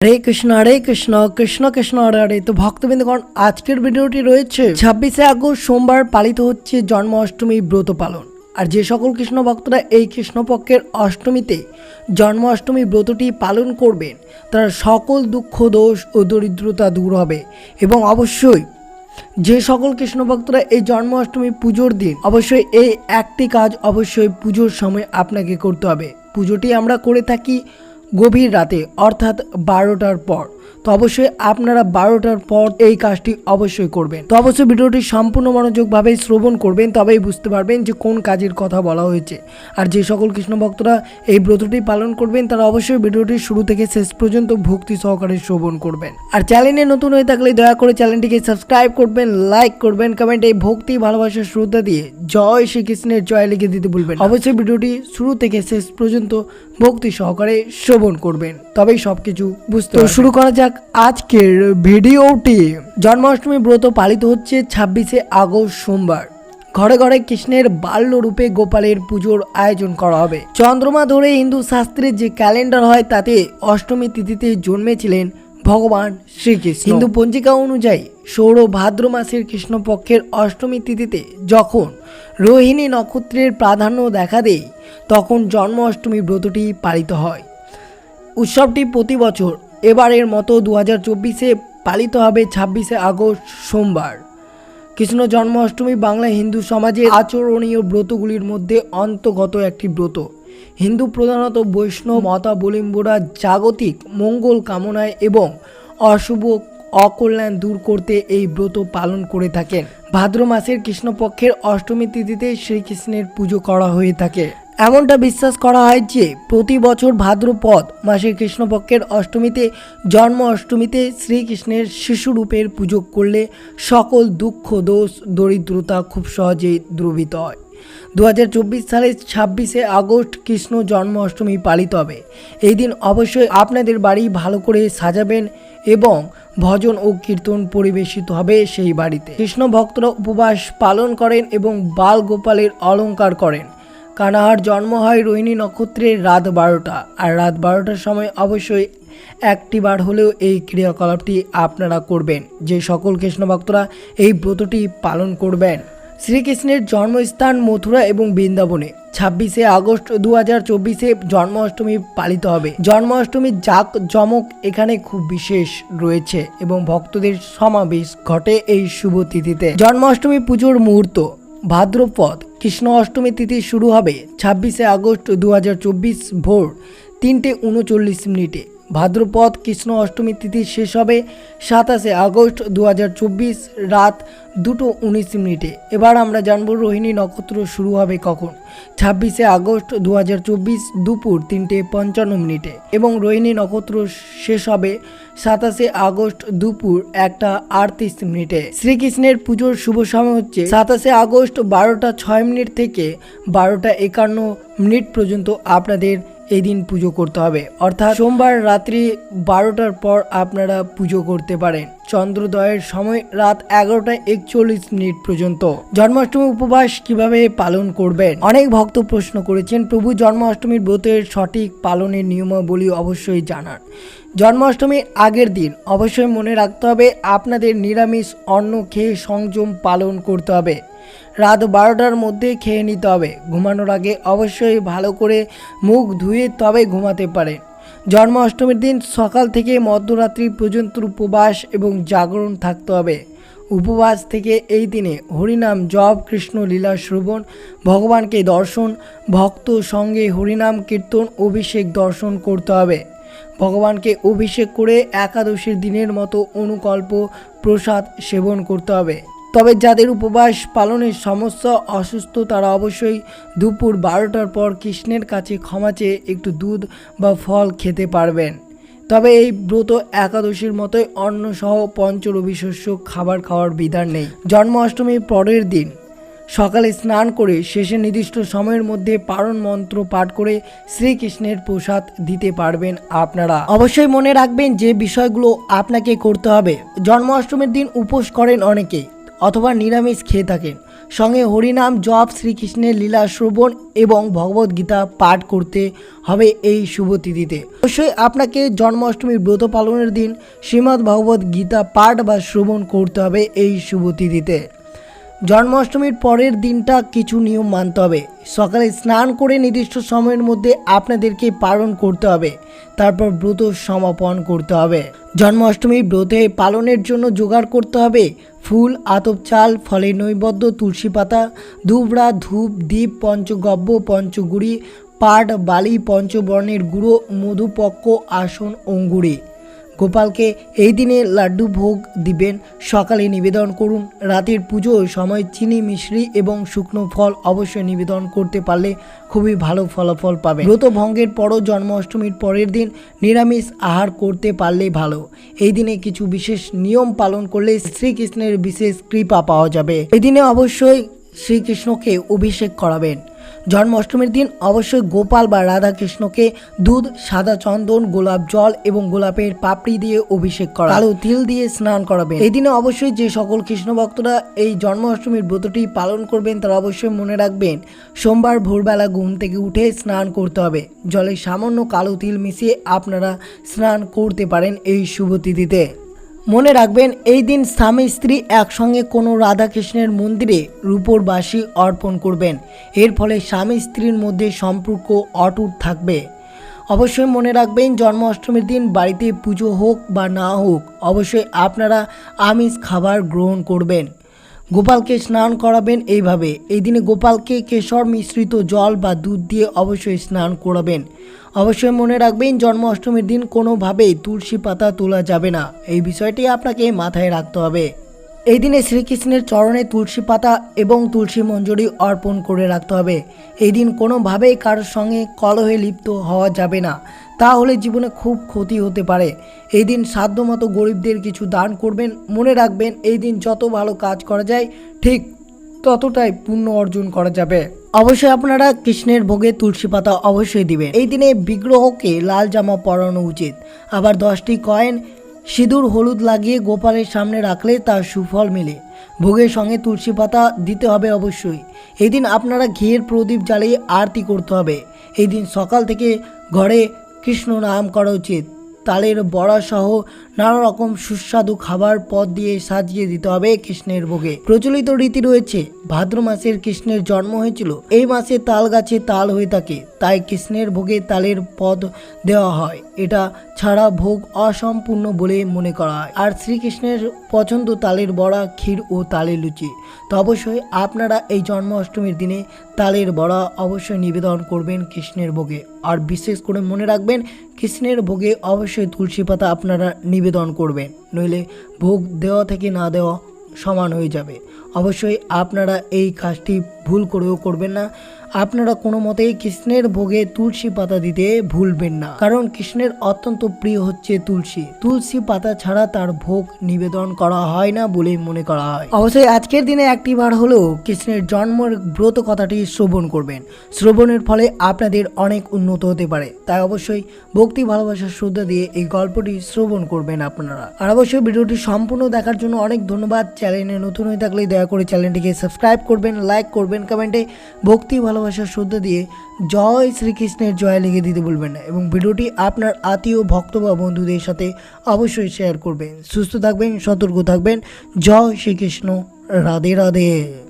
হরে কৃষ্ণ হরে কৃষ্ণ কৃষ্ণ কৃষ্ণ, হরে হরে। তো ভক্তবৃন্দগণ আজকের ভিডিওটি রয়েছে ছাব্বিশে আগস্ট, সোমবার পালিত হচ্ছে জন্মাষ্টমী ব্রত পালন। আর যে সকল কৃষ্ণ ভক্তরা এই কৃষ্ণপক্ষের অষ্টমীতে জন্মাষ্টমী ব্রতটি পালন করবেন, তারা সকল দুঃখ, দোষ ও দরিদ্রতা দূর হবে। এবং অবশ্যই যে সকল কৃষ্ণ ভক্তরা এই জন্মাষ্টমী পুজোর দিন, অবশ্যই এই একটি কাজ অবশ্যই পুজোর সময় আপনাকে করতে হবে। পুজোটি আমরা করে থাকি গভীর রাতে, অর্থাৎ বারোটার পর। তো অবশ্যই আপনারা বারোটার পর এই কাজটি অবশ্যই করবেন। তো অবশ্যই ভিডিওটি সম্পূর্ণ মনোযোগভাবে শ্রবণ করবেন, তবেই বুঝতে পারবেন যে কোন কাজের কথা বলা হয়েছে। আর যে সকল কৃষ্ণ ভক্তরা এই ব্রতটি পালন করবেন, তারা অবশ্যই ভিডিওটি শুরু থেকে শেষ পর্যন্ত ভক্তি সহকারে শ্রবণ করবেন। আর চ্যানেলে নতুন হয়ে থাকলে দয়া করে চ্যানেলটিকে সাবস্ক্রাইব করবেন, লাইক করবেন, কমেন্ট এই ভক্তি ভালোবাসার শ্রদ্ধা দিয়ে জয় শ্রীকৃষ্ণের জয় লিখে দিতে ভুলবেন না। অবশ্যই ভিডিওটি শুরু থেকে শেষ পর্যন্ত ভক্তি সহকারে শ্রবণ করবেন তবেই সবকিছু বুঝতে তো শুরু করা যাক আজকের ভিডিওটি। জন্মাষ্টমী ব্রত পালিত হচ্ছে ছাব্বিশে আগস্ট সোমবার। ঘরে ঘরে কৃষ্ণের বাল্য রূপে গোপালের পুজোর আয়োজন করা হবে। চন্দ্রমা ধরে হিন্দু শাস্ত্রের যে ক্যালেন্ডার হয় তাতে অষ্টমী তিথিতে জন্মেছিলেন ভগবান শ্রীকৃষ্ণ। হিন্দু পঞ্জিকা অনুযায়ী সৌর ভাদ্র মাসের কৃষ্ণপক্ষের অষ্টমী তিথিতে যখন রোহিণী নক্ষত্রের প্রাধান্য দেখা দেয় তখন জন্ম অষ্টমী ব্রতটি পালিত হয়। উৎসবটি প্রতি বছর এবারের মতো দু হাজার চব্বিশে পালিত হবে ছাব্বিশে আগস্ট সোমবার। কৃষ্ণ জন্মাষ্টমী বাংলা হিন্দু সমাজের আচরণীয় ব্রতগুলির মধ্যে অন্তর্গত একটি ব্রত। হিন্দু প্রধানত বৈষ্ণব মতাবলম্বীরা জাগতিক মঙ্গল কামনায় এবং অশুভ অকল্যাণ দূর করতে এই ব্রত পালন করে থাকেন। ভাদ্র মাসের কৃষ্ণপক্ষের অষ্টমী তিথিতে শ্রীকৃষ্ণের পুজো করা হয়ে থাকে। এমনটা বিশ্বাস করা হয় যে প্রতি বছর ভাদ্রপদ মাসে কৃষ্ণপক্ষের অষ্টমীতে, জন্ম অষ্টমীতে শ্রীকৃষ্ণের শিশুরূপের পুজো করলে সকল দুঃখ, দোষ, দরিদ্রতা খুব সহজেই দ্রবিত হয়। দু হাজার চব্বিশ সালের ছাব্বিশে আগস্ট কৃষ্ণ জন্ম অষ্টমী পালিত হবে। এই দিন অবশ্যই আপনাদের বাড়ি ভালো করে সাজাবেন এবং ভজন ও কীর্তন পরিবেশিত হবে সেই বাড়িতে। কৃষ্ণ ভক্তরা উপবাস পালন করেন এবং বাল গোপালের অলঙ্কার করেন। কানাহার জন্ম হয় রোহিণী নক্ষত্রের রাত বারোটা। আর রাত বারোটার সময় অবশ্যই একটি বার হলেও এই ক্রিয়াকলাপটি আপনারা করবেন। যে সকল কৃষ্ণ ভক্তরা এই ব্রতটি পালন করবেন। শ্রীকৃষ্ণের জন্মস্থান মথুরা এবং বৃন্দাবনে। ছাব্বিশে আগস্ট দু হাজার চব্বিশে জন্মাষ্টমী পালিত হবে। জন্মাষ্টমীর জাক জমক এখানে খুব বিশেষ রয়েছে এবং ভক্তদের সমাবেশ ঘটে এই শুভ তিথিতে। জন্মাষ্টমী পুজোর মুহূর্ত। ভাদ্রপদ, কৃষ্ণ অষ্টমী তিথি শুরু হবে ছাব্বিশে আগস্ট দু হাজার চব্বিশ ভোর তিনটে উনচল্লিশ মিনিটে। ভাদ্রপদ, কৃষ্ণ অষ্টমী তিথি শেষ হবে সাতাশে আগস্ট দু হাজার চব্বিশ রাত দুটো উনিশ মিনিটে। এবার আমরা জানব রোহিণী নক্ষত্র শুরু হবে কখন? ছাব্বিশে আগস্ট দু হাজার চব্বিশ দুপুর তিনটে পঞ্চান্ন মিনিটে এবং রোহিণী নক্ষত্র শেষ হবে সাতাশে আগস্ট দুপুর একটা আটত্রিশ মিনিটে। শ্রীকৃষ্ণের পুজোর শুভ সময় হচ্ছে সাতাশে আগস্ট বারোটা ছয় মিনিট থেকে বারোটা একান্ন মিনিট পর্যন্ত। আপনাদের এই দিন পুজো করতে হবে। অর্থাৎ সোমবার রাত্রি বারোটার পর আপনারা পুজো করতে পারেন। চন্দ্রোদয়ের সময় রাত এগারোটা একচল্লিশ মিনিট পর্যন্ত। জন্মাষ্টমী উপবাস কীভাবে পালন করবেন? অনেক ভক্ত প্রশ্ন করেছেন, প্রভু, জন্মাষ্টমীর ব্রতের সঠিক পালনের নিয়মাবলী অবশ্যই জানান। জন্মাষ্টমীর আগের দিন অবশ্যই মনে রাখতে হবে, আপনাদের নিরামিষ অন্ন খেয়ে সংযম পালন করতে হবে। রাত বারোটার মধ্যে খেয়ে নিতে হবে। ঘুমানোর আগে অবশ্যই ভালো করে মুখ ধুয়ে তবে ঘুমাতে পারেন জন্মাষ্টমীর দিন সকাল থেকে মধ্যরাত্রি পর্যন্ত উপবাস এবং জাগরণ থাকতে হবে। উপবাস থেকে এই দিনে হরিনাম জপ, কৃষ্ণ লীলা শ্রবণ, ভগবানকে দর্শন, ভক্ত সঙ্গে হরিনাম কীর্তন, অভিষেক দর্শন করতে হবে। ভগবানকে অভিষেক করে একাদশীর দিনের মতো অনুকল্প, প্রসাদ সেবন করতে হবে। তবে যাদের উপবাস পালনের সমস্যা অসুস্থ, তারা অবশ্যই দুপুর বারোটার পর কৃষ্ণের কাছে ক্ষমা চেয়ে একটু দুধ বা ফল খেতে পারবেন। তবে এই ব্রত একাদশীর মতোই অন্ন সহ পঞ্চরবি শস্য খাবার খাওয়ার বিধান নেই। জন্মাষ্টমীর পরের দিন সকালে স্নান করে শেষে নির্দিষ্ট সময়ের মধ্যে পারণ মন্ত্র পাঠ করে শ্রীকৃষ্ণের প্রসাদ দিতে পারবেন আপনারা। অবশ্যই মনে রাখবেন যে বিষয়গুলো আপনাকে করতে হবে। জন্মাষ্টমীর দিন উপোস করেন অনেকে। অথবা নিরামিষ খেয়ে থাকেন। সঙ্গে হরিনাম, জপ, শ্রীকৃষ্ণের লীলা শ্রবণ এবং ভগবত গীতা পাঠ করতে হবে এই শুভ তিথিতে। অবশ্যই আপনাকে জন্মাষ্টমীর ব্রত পালনের দিন শ্রীমদ্ ভগবত গীতা পাঠ বা শ্রবণ করতে হবে এই শুভ তিথিতে। জন্মাষ্টমীর পরের দিনটা কিছু নিয়ম মানতে হবে। সকালে স্নান করে নির্দিষ্ট সময়ের মধ্যে আপনাদেরকে পালন করতে হবে। তারপর ব্রত সমাপন করতে হবে। জন্মাষ্টমী ব্রতে পালনের জন্য জোগাড় করতে হবে। ফুল, আতপ চাল ফলে নৈবদ্য, তুলসী পাতা, ধুবড়া, ধূপ, দ্বীপ, পঞ্চগব্য, পঞ্চগুড়ি, পাট, বালি, পঞ্চবর্ণের গুঁড়ো মধুপক্ষ আসন, অঙ্গুরি। গোপালকে এই দিনে লাড্ডু ভোগ দিবেন। সকালে নিবেদন করুন। রাতের পুজোর সময় চিনি মিশ্রি এবং শুকনো ফল অবশ্যই নিবেদন করতে পারলে খুবই ভালো ফলাফল পাবে ব্রত ভঙ্গের পরও জন্মাষ্টমীর পরের দিন নিরামিষ আহার করতে পারলেই ভালো। এই দিনে কিছু বিশেষ নিয়ম পালন করলে শ্রীকৃষ্ণের বিশেষ কৃপা পাওয়া যাবে। এই দিনে অবশ্যই শ্রীকৃষ্ণকে অভিষেক করাবেন। জন্মাষ্টমীর দিন অবশ্যই গোপাল বা রাধা কৃষ্ণকে দুধ, সাদা চন্দন, গোলাপ জল এবং গোলাপের পাপড়ি দিয়ে অভিষেক করা। কালো তিল দিয়ে স্নান করাবেন। এই দিনে অবশ্যই যে সকল কৃষ্ণ ভক্তরা এই জন্মাষ্টমীর ব্রতটি পালন করবেন, তারা অবশ্যই মনে রাখবেন, সোমবার ভোরবেলা ঘুম থেকে উঠে স্নান করতে হবে। জলে সামান্য কালো তিল মিশিয়ে আপনারা স্নান করতে পারেন এই শুভ তিথিতে। মনে রাখবেন, এই দিন স্বামী স্ত্রী একসঙ্গে কোনো রাধাকৃষ্ণের মন্দিরে রূপোর বাসি অর্পণ করবেন। এর ফলে স্বামী স্ত্রীর মধ্যে সম্পর্ক অটুট থাকবে। অবশ্যই মনে রাখবেন, জন্মাষ্টমীর দিন বাড়িতে পুজো হোক বা না হোক, অবশ্যই আপনারা আমিষ খাবার গ্রহণ করবেন। গোপালকে স্নান করাবেন এইভাবে। এই দিনে গোপালকে কেশর মিশ্রিত জল বা দুধ দিয়ে অবশ্যই স্নান করাবেন। অবশ্যই মনে রাখবেন, জন্মাষ্টমীর দিন কোনোভাবেই তুলসী পাতা তোলা যাবে না। এই বিষয়টি আপনাকে মাথায় রাখতে হবে। এই দিনে শ্রীকৃষ্ণের চরণে তুলসী পাতা এবং তুলসী মঞ্জুরি অর্পণ করে রাখতে হবে। এই দিন কোনোভাবেই কারোর সঙ্গে কলহে লিপ্ত হওয়া যাবে না। তাহলে জীবনে খুব ক্ষতি হতে পারে। এই দিন সাধ্যমতো গরিবদের কিছু দান করবেন, মনে রাখবেন এই দিন যত ভালো কাজ করা যায়, ঠিক ততটাই পুণ্য অর্জন করা যাবে। অবশ্যই আপনারা কৃষ্ণের ভোগে তুলসী পাতা অবশ্যই দিবেন। এই দিনে বিগ্রহকে লাল জামা পরানো উচিত। আবার দশটি কয়েন, সিঁদুর হলুদ লাগিয়ে গোপালের সামনে রাখলে তার সুফল মেলে। ভোগের সঙ্গে তুলসী পাতা দিতে হবে অবশ্যই। এই দিন আপনারা ঘিয়ের প্রদীপ জ্বালিয়ে আরতি করতে হবে। এই দিন সকাল থেকে ঘরে কৃষ্ণ নাম করা উচিত। তালের বড়া সহ নানা রকম সুস্বাদু খাবার পদ দিয়ে সাজিয়ে দিতে হবে কৃষ্ণের ভোগে। প্রচলিত রীতি রয়েছে, ভাদ্র মাসের কৃষ্ণের জন্ম হয়েছিল, এই মাসে তাল গাছে তাল হয়ে থাকে, তাই কৃষ্ণের ভোগে তালের পদ দেওয়া হয়। এটা ছাড়া ভোগ অসম্পূর্ণ বলে মনে করা হয়। আর শ্রীকৃষ্ণের পছন্দ তালের বড়া, ক্ষীর ও তালের লুচি। তো অবশ্যই আপনারা এই জন্মাষ্টমীর দিনে তালের বড়া অবশ্যই নিবেদন করবেন কৃষ্ণের ভোগে। আর বিশেষ করে মনে রাখবেন কৃষ্ণের ভোগে অবশ্যই তুলসী পাতা আপনারা নিবেদন করবেন নইলে ভোগ দেওয়া থেকে না দেওয়া সমান হয়ে যাবে। অবশ্যই আপনারা এই কাজটি ভুল করেও করবেন না। আপনারা কোনো মতেই কৃষ্ণের ভোগে তুলসী পাতা দিতে ভুলবেন না। কারণ কৃষ্ণের অত্যন্ত প্রিয় হচ্ছে তুলসী। তুলসী পাতা ছাড়া তার ভোগ নিবেদন করা হয় না বলে মনে করা হয়। অবশ্যই আজকের দিনে একটি বার হলেও কৃষ্ণের জন্মের ব্রত কথাটি শ্রবণ করবেন। শ্রবণের ফলে আপনাদের অনেক উন্নত হতে পারে। তাই অবশ্যই ভক্তি ভালোবাসার শ্রদ্ধা দিয়ে এই গল্পটি শ্রবণ করবেন আপনারা। আর অবশ্যই ভিডিওটি সম্পূর্ণ দেখার জন্য অনেক ধন্যবাদ। চ্যানেলে নতুন হয়ে থাকলে দয়া করে চ্যানেলটিকে সাবস্ক্রাইব করবেন, লাইক করবেন, কমেন্টে ভক্তি ভালোবাসার শ্রদ্ধা দিয়ে জয় শ্রীকৃষ্ণের জয় লিখে দিতে বলবেন না এবং ভিডিওটি আপনার আত্মীয়, ভক্ত বা বন্ধুদের সাথে অবশ্যই শেয়ার করবেন। সুস্থ থাকবেন, সতর্ক থাকবেন। জয় শ্রীকৃষ্ণ। রাধে রাধে।